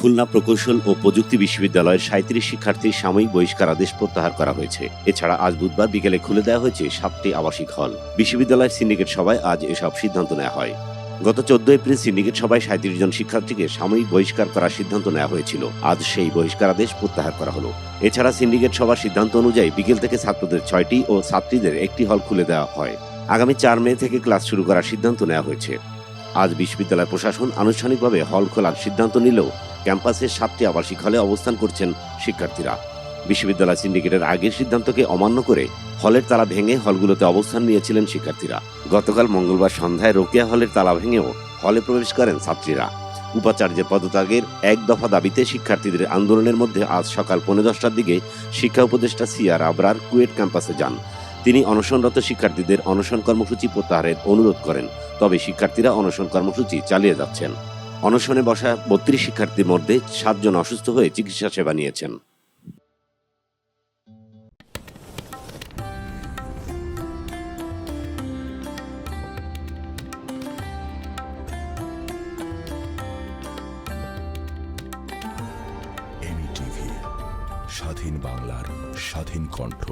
খুলনা প্রকৌশল ও প্রযুক্তি বিশ্ববিদ্যালয়ের সাঁত্রিশ শিক্ষার্থীর সাময়িক বহিষ্কার আদেশ প্রত্যাহার করা হয়েছে। এছাড়া আজ বুধবার বিকেলে খুলে দেওয়া হয়েছে সাতটি আবাসিক হল। বিশ্ববিদ্যালয়ের সিন্ডিকেট সভায় আজ এসব সিদ্ধান্ত নেওয়া হয়। গত চোদ্দ এপ্রিল সিন্ডিকেট সভায় সাঁত্রিশ জন শিক্ষার্থীকে সাময়িক বহিষ্কার করার সিদ্ধান্ত নেওয়া হয়েছিল। আজ সেই বহিষ্কার আদেশ প্রত্যাহার করা হলো। এছাড়া সিন্ডিকেট সভার সিদ্ধান্ত অনুযায়ী বিকেল থেকে ছাত্রদের ছয়টি ও ছাত্রীদের একটি হল খুলে দেওয়া হয়। আগামী চার মে থেকে ক্লাস শুরু করার সিদ্ধান্ত নেওয়া হয়েছে। আজ বিশ্ববিদ্যালয় প্রশাসন আনুষ্ঠানিকভাবে হল খোলার সিদ্ধান্ত নিলেও ক্যাম্পাসের সাতটি আবাসিক হলে অবস্থান করছেন শিক্ষার্থীরা। বিশ্ববিদ্যালয় সিন্ডিকেটের আগের সিদ্ধান্তকে অমান্য করে হলের তালা ভেঙে হলগুলোতে অবস্থান নিয়েছিলেন শিক্ষার্থীরা। গতকাল মঙ্গলবার সন্ধ্যায় রোকেয়া হলের তালা ভেঙেও হলে প্রবেশ করেন ছাত্রীরা। উপাচার্যের পদত্যাগের এক দফা দাবিতে শিক্ষার্থীদের আন্দোলনের মধ্যে আজ সকাল পৌনে দশটার দিকে শিক্ষা উপদেষ্টা সিয়ার আবরার কুয়েট ক্যাম্পাসে যান। তিনি অনশনরত শিক্ষার্থীদের অনশন কর্মসূচি প্রত্যাহারের অনুরোধ করেন, তবে শিক্ষার্থীরা অনশন কর্মসূচি চালিয়ে যাচ্ছেন। অনশনে বসা বত্রিশ শিক্ষার্থীর মধ্যে সাতজন অসুস্থ হয়ে চিকিৎসা সেবা নিয়েছেন। স্বাধীন বাংলার স্বাধীন কণ্ঠ।